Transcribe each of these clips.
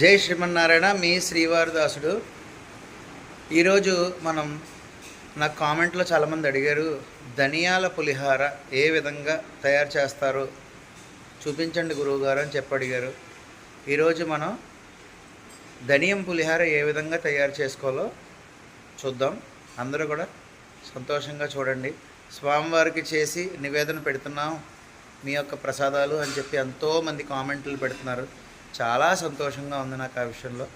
జై శ్రీమన్నారాయణ మీ శ్రీవారిదాసుడు. ఈరోజు మనం నా కామెంట్లో చాలామంది అడిగారు ధనియాల పులిహార ఏ విధంగా తయారు చేస్తారో చూపించండి గురువుగారు అని చెప్పి అడిగారు. ఈరోజు మనం ధనియం పులిహార ఏ విధంగా తయారు చేసుకోవాలో చూద్దాం. అందరూ కూడా సంతోషంగా చూడండి. స్వామివారికి చేసి నివేదన పెడుతున్నాం మీ యొక్క ప్రసాదాలు అని చెప్పి ఎంతోమంది కామెంట్లు పెడుతున్నారు. చాలా సంతోషంగా ఉంది నాకు ఆ విషయంలో.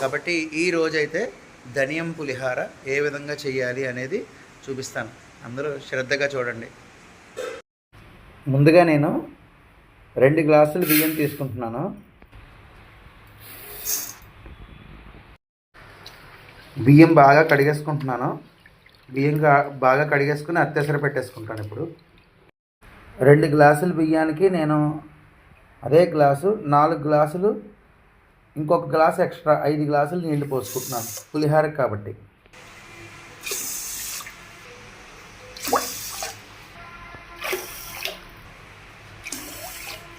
కాబట్టి ఈ రోజైతే ధనియం పులిహార ఏ విధంగా చేయాలి అనేది చూపిస్తాను. అందరూ శ్రద్ధగా చూడండి. ముందుగా నేను రెండు గ్లాసులు బియ్యం తీసుకుంటున్నాను. బియ్యం బాగా కడిగేసుకుంటున్నాను. బియ్యం బాగా కడిగేసుకుని అత్యవసర పెట్టేసుకుంటాను ఇప్పుడు. రెండు గ్లాసుల బియ్యానికి నేను అదే గ్లాసు నాలుగు గ్లాసులు ఇంకొక గ్లాస్ ఎక్స్ట్రా ఐదు గ్లాసులు నీళ్ళు పోసుకుంటున్నాను. పులిహార కాబట్టి.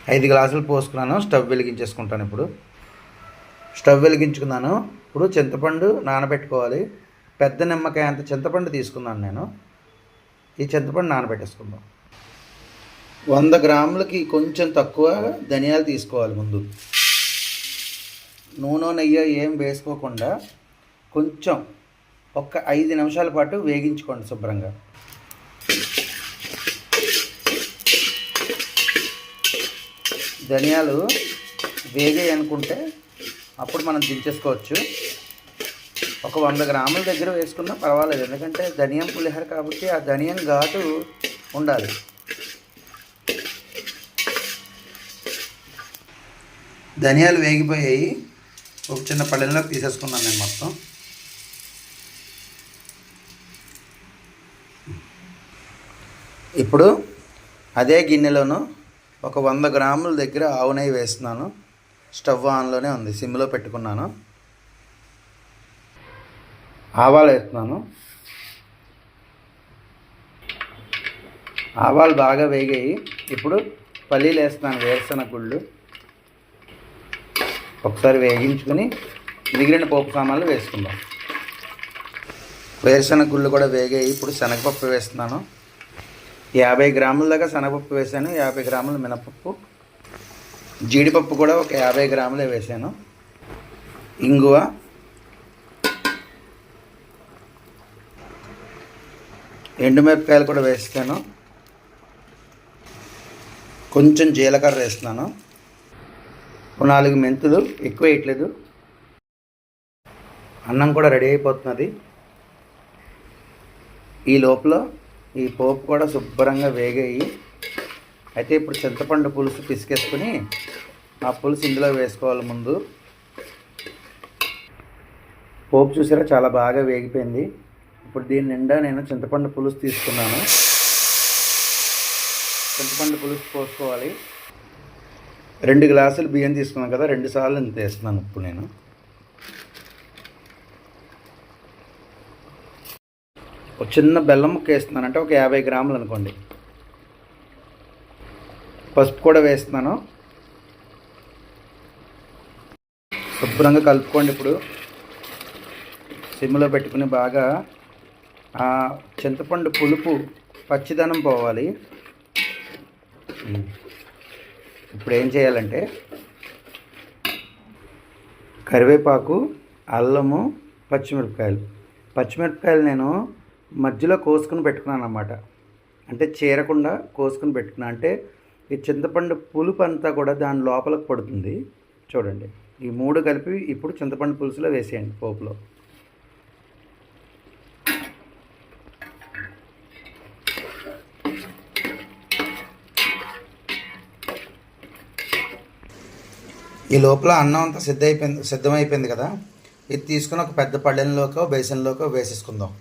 ఐదు గ్లాసులు పోసుకున్నాను స్టవ్ వెలిగించేసుకుంటాను ఇప్పుడు. స్టవ్ వెలిగించుకున్నాను. ఇప్పుడు చింతపండు నానబెట్టుకోవాలి. పెద్ద నిమ్మకాయ అంత చింతపండు తీసుకున్నాను నేను. ఈ చింతపండు నానబెట్టేసుకుందాం. వంద గ్రాములకి కొంచెం తక్కువ ధనియాలు తీసుకోవాలి ముందు. నూనె నెయ్యి ఏం వేసుకోకుండా కొంచెం ఒక్క ఐదు నిమిషాల పాటు వేగించుకోండి శుభ్రంగా. ధనియాలు వేగాయి అనుకుంటే అప్పుడు మనం దించేసుకోవచ్చు. ఒక వంద గ్రాముల దగ్గర వేసుకున్నా పర్వాలేదు ఎందుకంటే ధనియం పులిహోర కాబట్టి ఆ ధనియం ఘాటు ఉండాలి. ధనియాలు వేగిపోయాయి. ఒక చిన్న పళ్ళెంలో తీసేసుకున్నాను నేను మొత్తం. ఇప్పుడు అదే గిన్నెలోను ఒక వంద గ్రాముల దగ్గర ఆవు నెయ్యి వేస్తున్నాను. స్టవ్ ఆన్లోనే ఉంది సిమ్లో పెట్టుకున్నాను. ఆవాలు వేస్తున్నాను. ఆవాలు బాగా వేగాయి. ఇప్పుడు పల్లీలు వేస్తున్నాను వేరుశనగ గుళ్ళు. ఒకసారి వేగించుకుని మిగిలిన పోపు సామాన్లు వేసుకుందాం. వేరుశనగ గుళ్ళు కూడా వేగాయి. ఇప్పుడు శనగపప్పు వేస్తున్నాను. యాభై గ్రాముల దాకా శనగపప్పు వేసాను. యాభై గ్రాముల మినపప్పు. జీడిపప్పు కూడా ఒక యాభై గ్రాములే వేసాను. ఇంగువ. ఎండుమిరపకాయలు కూడా వేస్తాను. కొంచెం జీలకర్ర వేస్తున్నాను. నాలుగు మెంతులు ఎక్కువ వేయట్లేదు. అన్నం కూడా రెడీ అయిపోతున్నది. ఈ లోపల ఈ పోపు కూడా శుభ్రంగా వేగాయి. అయితే ఇప్పుడు చింతపండు పులుసు పిసికేసుకుని ఆ పులుసు ఇందులో వేసుకోవాలి ముందు. పోపు చూసారా చాలా బాగా వేగిపోయింది. ఇప్పుడు దీని నిండా నేను చింతపండు పులుసు తీసుకున్నాను. చింతపండు పులుసు పోసుకోవాలి. రెండు గ్లాసులు బియ్యం తీసుకున్నాను కదా రెండు సార్లు ఇంత వేస్తున్నాను ఇప్పుడు నేను. ఒక చిన్న బెల్లం ముక్క వేస్తున్నాను అంటే ఒక యాభై గ్రాములు అనుకోండి. పసుపు కూడా వేస్తున్నాను. శుభ్రంగా కలుపుకోండి ఇప్పుడు. సిమ్లో పెట్టుకుని బాగా ఆ చింతపండు పులుపు పచ్చిదనం పోవాలి. ఇప్పుడు ఏం చేయాలంటే కరివేపాకు అల్లము పచ్చిమిరపకాయలు. పచ్చిమిరపకాయలు నేను మధ్యలో కోసుకుని పెట్టుకున్నాను అన్నమాట అంటే చీరకుండా కోసుకుని పెట్టుకున్నా. అంటే ఈ చింతపండు పులుపు అంతా కూడా దాని లోపలకు పడుతుంది. చూడండి. ఈ మూడు కలిపి ఇప్పుడు చింతపండు పులుసులో వేసేయండి పోపులో. ఈ లోపల అన్నం అంతా సిద్ధ అయిపోయింది సిద్ధమైపోయింది కదా? ఇది తీసుకుని ఒక పెద్ద పళ్ళెంలోకో బేసన్లోకో వేసేసుకుందాం.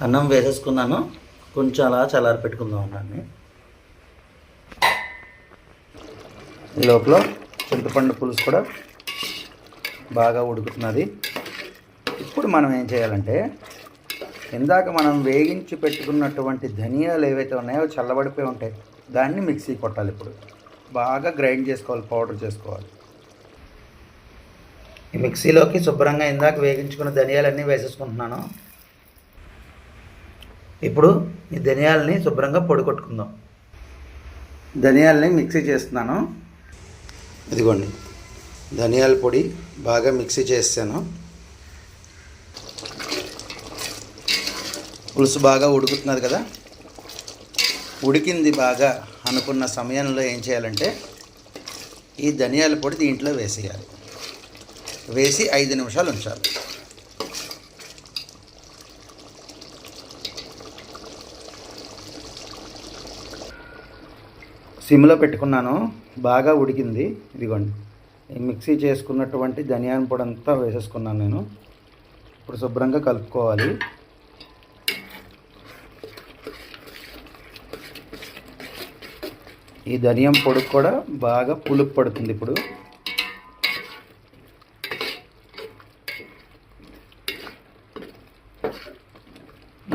అన్నం వేసేసుకున్నాను. కొంచెం అలా చల్లారి పెట్టుకుందాం అన్నాన్ని. ఈ లోపల చింతపండు పులుసు కూడా బాగా ఉడుకుతున్నది. ఇప్పుడు మనం ఏం చేయాలంటే ఇందాక మనం వేగించి పెట్టుకున్నటువంటి ధనియాలు ఏవైతే ఉన్నాయో చల్లబడిపోయి ఉంటాయి. దాన్ని మిక్సీ కొట్టాలి ఇప్పుడు. బాగా గ్రైండ్ చేసుకోవాలి పౌడర్ చేసుకోవాలి. ఈ మిక్సీలోకి శుభ్రంగా ఇందాక వేగించుకున్న ధనియాలన్నీ వేసేసుకుంటున్నాను. ఇప్పుడు ఈ ధనియాలని శుభ్రంగా పొడి కొట్టుకుందాం. ధనియాలని మిక్సీ చేస్తున్నాను. ఇదిగోండి. ధనియాల పొడి బాగా మిక్సీ చేసాను పులుసు బాగా ఉడుకుతున్నది కదా? ఉడికింది బాగా. అనుకున్న సమయంలో ఏం చేయాలంటే ఈ ధనియాల పొడి దీంట్లో వేసేయాలి. వేసి ఐదు నిమిషాలు ఉంచాలి. సిమ్లో పెట్టుకున్నాను. బాగా ఉడికింది. ఇదిగోండి. ఈ మిక్సీ చేసుకున్నటువంటి ధనియాల పొడి అంతా వేసేసుకున్నాను నేను. ఇప్పుడు శుభ్రంగా కలుపుకోవాలి. ఈ ధనియం పొడి కూడా బాగా పులుపు పడుతుంది ఇప్పుడు.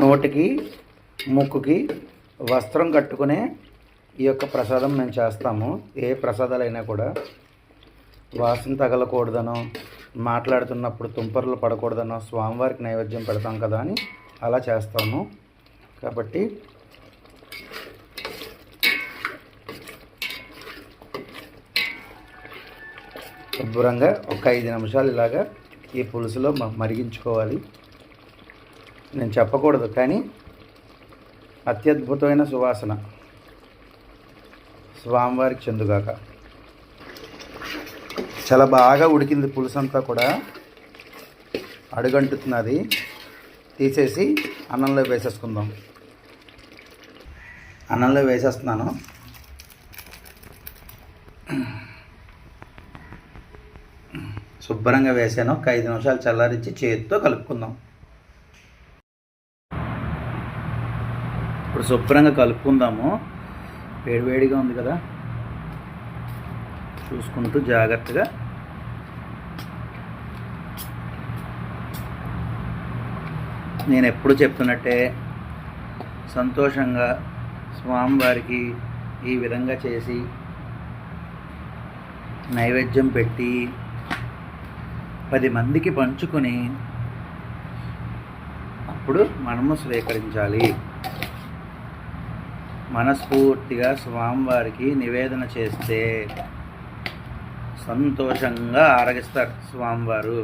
నోటికి ముక్కుకి వస్త్రం కట్టుకునే ఈ యొక్క ప్రసాదం మేము చేస్తాము. ఏ ప్రసాదాలైనా కూడా. వాసన తగలకూడదనో మాట్లాడుతున్నప్పుడు తుంపర్లు పడకూడదనో స్వామివారికి నైవేద్యం పెడతాం కదా అని అలా చేస్తాము. కాబట్టి శుభ్రంగా ఒక ఐదు నిమిషాలు ఇలాగా ఈ పులుసులో మ- మరిగించుకోవాలి. నేను చెప్పకూడదు కానీ అత్యద్భుతమైన సువాసన. స్వామివారికి చెందుగాక. చాలా బాగా ఉడికింది పులుసు అంతా కూడా. అడుగంటుతున్నది. తీసేసి అన్నంలో వేసేసుకుందాం. అన్నంలో వేసేస్తున్నాను. శుభ్రంగా వేసాను. ఒక ఐదు నిమిషాలు చల్లారించి చేతితో కలుపుకుందాం. ఇప్పుడు శుభ్రంగా కలుపుకుందాము. వేడివేడిగా ఉంది కదా. చూసుకుంటూ జాగ్రత్తగా. నేను ఎప్పుడు చెప్తున్నట్టే సంతోషంగా స్వామివారికి ఈ విధంగా చేసి నైవేద్యం పెట్టి పది మందికి పంచుకొని అప్పుడు మనము స్వీకరించాలి. మనస్ఫూర్తిగా స్వామివారికి నివేదన చేస్తే సంతోషంగా ఆరగిస్తారు స్వామివారు.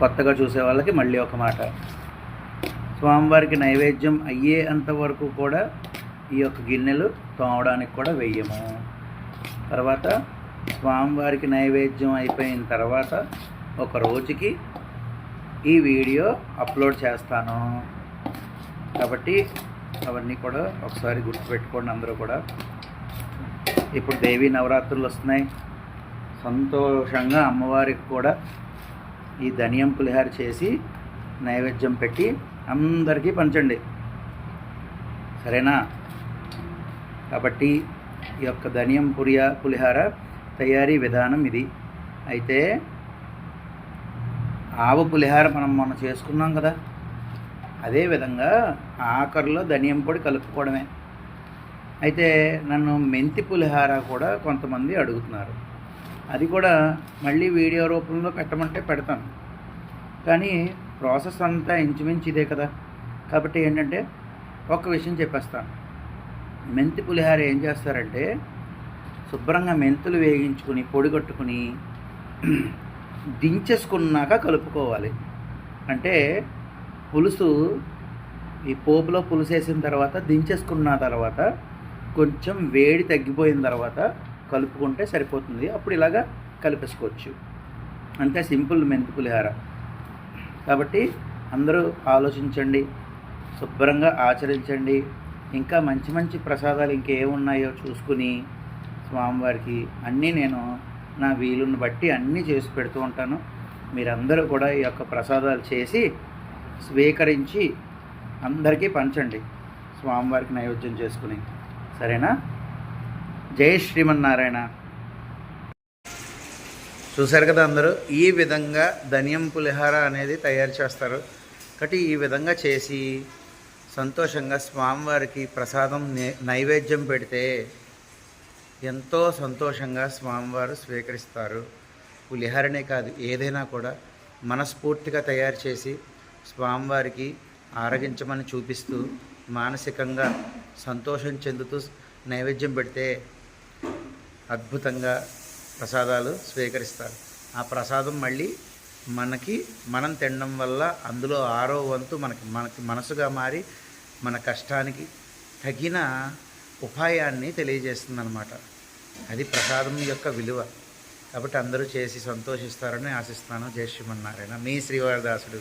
కొత్తగా చూసే వాళ్ళకి మళ్ళీ ఒక మాట. స్వామివారికి నైవేద్యం అయ్యేంత వరకు కూడా ఈ యొక్క గిన్నెలు తోమడానికి కూడా వెయ్యము. తర్వాత స్వామివారికి నైవేద్యం అయిపోయిన తర్వాత ఒక రోజుకి ఈ వీడియో అప్లోడ్ చేస్తాను. కాబట్టి అవన్నీ కూడా ఒకసారి గుర్తుపెట్టుకోండి అందరూ కూడా. ఇప్పుడు దేవీ నవరాత్రులు వస్తున్నాయి. సంతోషంగా అమ్మవారికి కూడా ఈ ధనియం పులిహార చేసి నైవేద్యం పెట్టి అందరికీ పంచండి. సరేనా? కాబట్టి ఈ యొక్క ధనియం పురియా పులిహార తయారీ విధానం ఇది. అయితే ఆవు పులిహార మనం మొన్న చేసుకున్నాం కదా. అదే విధంగా ఆఖరిలో ధనియం పొడి కలుపుకోవడమే. అయితే నన్ను మెంతి పులిహార కూడా కొంతమంది అడుగుతున్నారు. అది కూడా మళ్ళీ వీడియో రూపంలో పెట్టమంటే పెడతాను. కానీ ప్రాసెస్ అంతా ఇంచుమించు ఇదే కదా. కాబట్టి ఏంటంటే ఒక విషయం చెప్పేస్తాను. మెంతి పులిహార ఏం చేస్తారంటే శుభ్రంగా మెంతులు వేగించుకుని పొడిగట్టుకుని దించేసుకున్నాక కలుపుకోవాలి. అంటే పులుసు ఈ పోపులో పులుసు వేసిన తర్వాత దించేసుకున్న తర్వాత కొంచెం వేడి తగ్గిపోయిన తర్వాత కలుపుకుంటే సరిపోతుంది. అప్పుడు ఇలాగా కలిపేసుకోవచ్చు. అంతే సింపుల్ మెంతి పులిహార. కాబట్టి అందరూ ఆలోచించండి శుభ్రంగా ఆచరించండి. ఇంకా మంచి మంచి ప్రసాదాలు ఇంకేమున్నాయో చూసుకుని స్వామివారికి అన్నీ నేను నా వీలుని బట్టి అన్నీ చేసి పెడుతూ ఉంటాను. మీరందరూ కూడా ఈ యొక్క ప్రసాదాలు చేసి స్వీకరించి అందరికీ పంచండి. స్వామివారికి నైవేద్యం చేసుకుని. సరేనా? జై శ్రీమన్నారాయణ. చూశారు కదా అందరూ? ఈ విధంగా ధనియం పులిహార అనేది తయారు చేస్తారు. కాబట్టి ఈ విధంగా చేసి సంతోషంగా స్వామివారికి ప్రసాదం నే- నైవేద్యం పెడితే ఎంతో సంతోషంగా స్వామివారు స్వీకరిస్తారు. పులిహారనే కాదు ఏదైనా కూడా మనస్ఫూర్తిగా తయారు చేసి స్వామివారికి ఆరగించమని చూపిస్తూ మానసికంగా సంతోషం చెందుతూ నైవేద్యం పెడితే అద్భుతంగా ప్రసాదాలు స్వీకరిస్తారు. ఆ ప్రసాదం మళ్ళీ మనకి మనం తినడం వల్ల అందులో ఆరో వంతు మనకి మనకి మనసుగా మారి మన కష్టానికి తగిన ఉపాయాన్ని తెలియజేస్తుంది అనమాట అది ప్రసాదం యొక్క విలువ. కాబట్టి అందరూ చేసి సంతోషిస్తారని ఆశిస్తాను జయ శ్రీమన్నారాయణ. మీ శ్రీవారదాసుడు